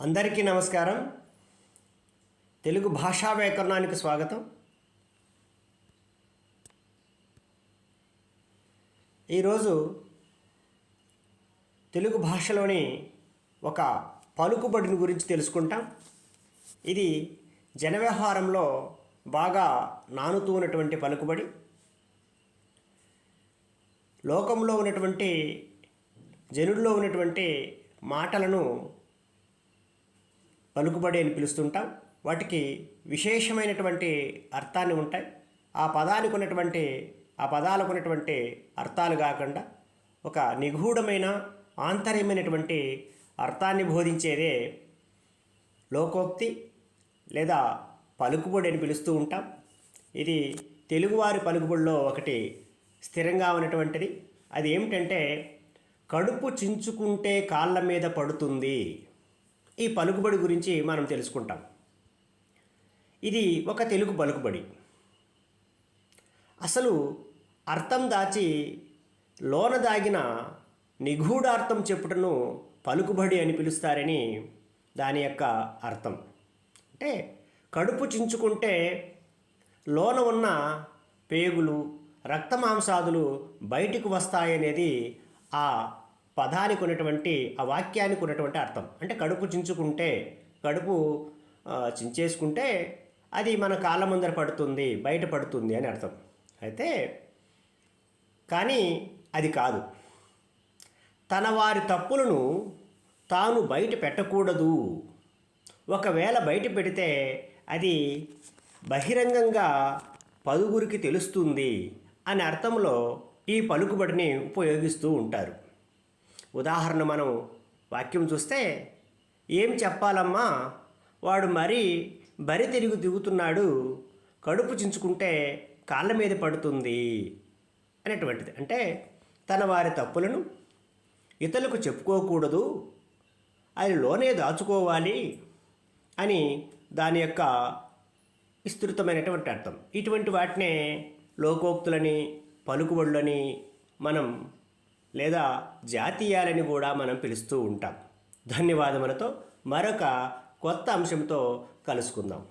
అందరికీ నమస్కారం. తెలుగు భాషా వ్యాకరణానికి స్వాగతం. ఈరోజు తెలుగు భాషలోని ఒక పలుకుబడిని గురించి తెలుసుకుంటాం. ఇది జనవ్యవహారంలో బాగా నానుతూ ఉన్నటువంటి పలుకుబడి. లోకంలో ఉన్నటువంటి జనుల్లో ఉన్నటువంటి మాటలను పలుకుబడి అని పిలుస్తుంటాం. వాటికి విశేషమైనటువంటి అర్థాన్ని ఉంటాయి. ఆ పదానికి ఉన్నటువంటి ఆ పదాలకు ఉన్నటువంటి అర్థాలు కాకుండా ఒక నిగూఢమైన ఆంతర్యమైనటువంటి అర్థాన్ని బోధించేదే లోకోక్తి లేదా పలుకుబడి అని పిలుస్తూ ఉంటాం. ఇది తెలుగువారి పలుకుబడిలో ఒకటి స్థిరంగా ఉన్నటువంటిది. అది ఏమిటంటే కడుపు చించుకుంటే కాళ్ళ మీద పడుతుంది. ఈ పలుకుబడి గురించి మనం తెలుసుకుంటాం. ఇది ఒక తెలుగు పలుకుబడి. అసలు అర్థం దాచి లోన దాగిన నిగూఢార్థం చెప్పుటను పలుకుబడి అని పిలుస్తారని దాని యొక్క అర్థం. అంటే కడుపు చించుకుంటే లోన ఉన్న పేగులు రక్తమాంసాదులు బయటికి వస్తాయనేది ఆ పదానికి ఉన్నటువంటి ఆ వాక్యానికి ఉన్నటువంటి అర్థం. అంటే కడుపు చించుకుంటే కడుపు చించేసుకుంటే అది మన కాళ్ళ ముందర పడుతుంది బయట పడుతుంది అని అర్థం. అయితే కానీ అది కాదు. తన వారి తప్పులను తాను బయట పెట్టకూడదు. ఒకవేళ బయట పెడితే అది బహిరంగంగా పలుగురికి తెలుస్తుంది అనే అర్థంలో ఈ పలుకుబడిని ఉపయోగిస్తూ ఉంటారు. ఉదాహరణ మనం వాక్యం చూస్తే ఏం చెప్పాలమ్మా? వాడు మరీ బరి తిరిగి దిగుతున్నాడు కడుపు చించుకుంటే కాళ్ళ మీద పడుతుంది అనేటువంటిది. అంటే తన వారి తప్పులను ఇతరులకు చెప్పుకోకూడదు అది లోనే దాచుకోవాలి అని దాని యొక్క విస్తృతమైనటువంటి అర్థం. ఇటువంటి వాటినే లోకోక్తులని పలుకుబడులని మనం లేదా జాతీయాలని కూడా మనం పిలుస్తూ ఉంటాం. ధన్యవాదములతో మరొక కొత్త అంశంతో కలుసుకుందాం.